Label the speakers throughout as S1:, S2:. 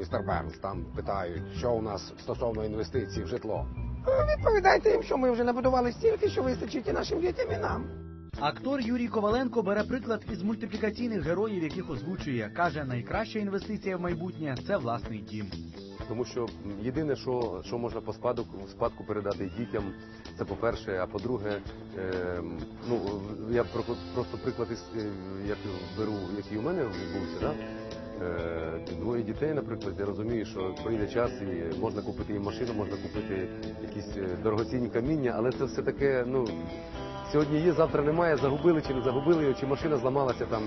S1: містер Бернс, там питають, що у нас стосовно інвестицій в житло. Е, Відповідайте їм, що ми вже набудували стільки, що вистачить і нашим дітям і нам.
S2: Актор Юрій Коваленко бере приклад із мультиплікаційних героїв, яких озвучує. Каже, найкраща інвестиція в майбутнє це власний дім.
S3: Тому що єдине, що, що можна по спадку, в спадку передати дітям, це по-перше, а по-друге, е, ну я про- просто приклад із е, як беру, який у мене відбувся, да? Е, двоє дітей, наприклад, я розумію, що прийде час і можна купити їм машину, можна купити якісь е, дорогоцінні каміння, але це все таке, ну сьогодні є, завтра немає, загубили чи не загубили, його, чи машина зламалася там.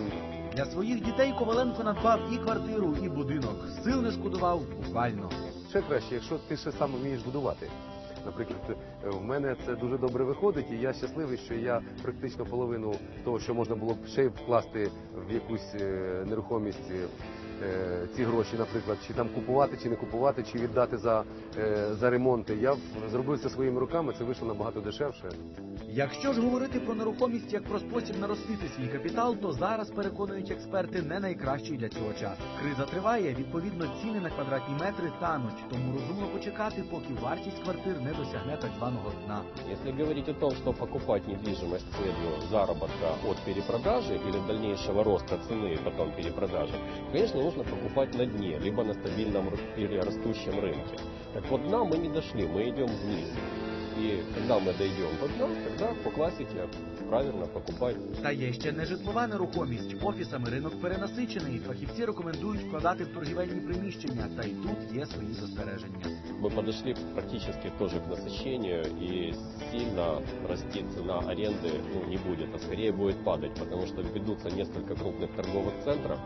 S2: Для своїх дітей Коваленко надбав і квартиру, і будинок. Сил не шкодував буквально.
S3: Ще краще, якщо ти ще сам вмієш будувати. Наприклад, е, в мене це дуже добре виходить, і я щасливий, що я практично половину того, що можна було б ще вкласти в якусь е, нерухомість. е, Ці гроші, наприклад, чи там купувати, чи не купувати, чи віддати за, за ремонти. Я зробив це своїми руками, це вийшло набагато дешевше.
S2: Якщо ж говорити про нерухомість як про спосіб наростити свій капітал, то зараз переконують експерти не найкращий для цього час. Криза триває, відповідно, ціни на квадратні метри тануть, тому розумно почекати, поки вартість квартир не досягне так званого дна.
S4: Если говорить о том, что покупать недвижимость с целью заработка от перепродажи или дальнейшего роста цены и потом перепродажи, конечно, нужно покупать на дне, либо на стабильном ру- или растущем рынке. Так вот, дна мы не дошли, мы идем вниз. И когда мы дойдем до дна, тогда по классике правильно покупать
S2: Та є ще не житлова нерухомість. Офісами ринок перенасичений. Фахівці рекомендують вкладати в торгівельні приміщення, та й тут є свої застереження.
S4: мы подошли практически тоже к насыщению и сильно расти цена аренды ну, не будет, а скорее будет падать, потому что ведутся несколько крупных торговых центров,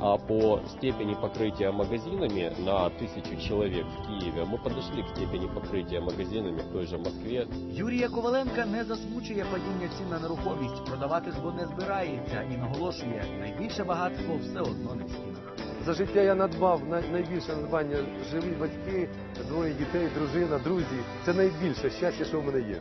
S4: а по степени покрытия магазинами на тысячу человек в Киеве мы подошли к степени покрытия магазинами в той же Москве
S2: Юрія Коваленка не засмучує падіння цін на нерухомість. Продавати ж бо не збирається і наголошує, найбільше багатство все одно не в стінах.
S3: За життя я надбав най- найбільше надбання живі батьки, двоє дітей, дружина, друзі. Це найбільше щастя, що в мене є.